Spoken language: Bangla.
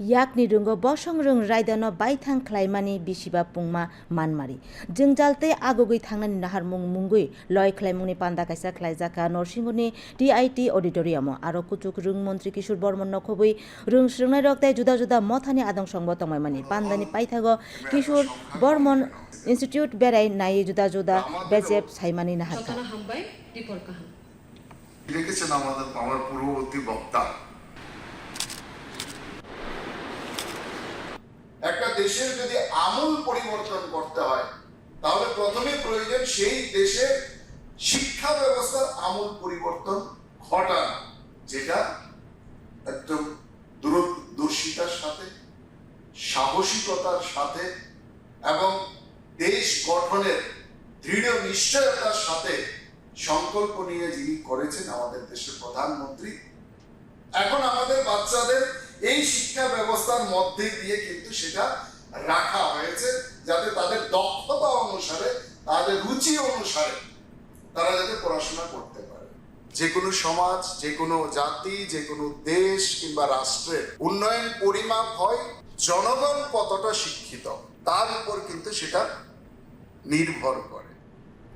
yakni rungo bosong rung raidano baithang khlaimani bisiba pungma manmari jengjalte agogui thangnani naharmung mungui loi khlaimungni panda kaisa khlaijaka norsingoni TIT auditorium aro kuchuk rung মন্ত্রী কিশোর বর্মন নখবই রুং স্রুংনাই রক্তায় জুদা জুদা মথানি আদং সংব তংমাইমানি পান্দানি পাইথাগো কিশোর বর্মন ইনস্টিটিউট বেড়াই নাই জুদা জুদা বেজেব সাইমানি কাহান লিখেছেন আমাদের আমার পূর্ববর্তী বক্তা দেশের যদি আমূল পরিবর্তন করতে হয়, তাহলে প্রথমে প্রয়োজন সেই দেশের শিক্ষা ব্যবস্থার আমূল পরিবর্তন ঘটানো, যেটা একদম দূরদর্শিতার সাথে, সাহসিকতার সাথে এবং দেশ গঠনের দৃঢ় নিশ্চয়তার সাথে সংকল্প নিয়ে যিনি করেছেন আমাদের দেশের প্রধানমন্ত্রী, এখন আমাদের বাচ্চাদের এই শিক্ষা ব্যবস্থার মধ্যে দিয়ে কিন্তু সেটা রাখা হয়েছে যাতে তাদের দক্ষতা অনুসারে, তাদের রুচি অনুসারে তারা যাতে পড়াশোনা করতে পারে। যে কোনো সমাজ, যে কোনো জাতি, যে কোনো দেশ কিংবা রাষ্ট্রের উন্নয়ন পরিমাপ হয়, জনগণ কতটা শিক্ষিত, তার উপর কিন্তু সেটা নির্ভর করে।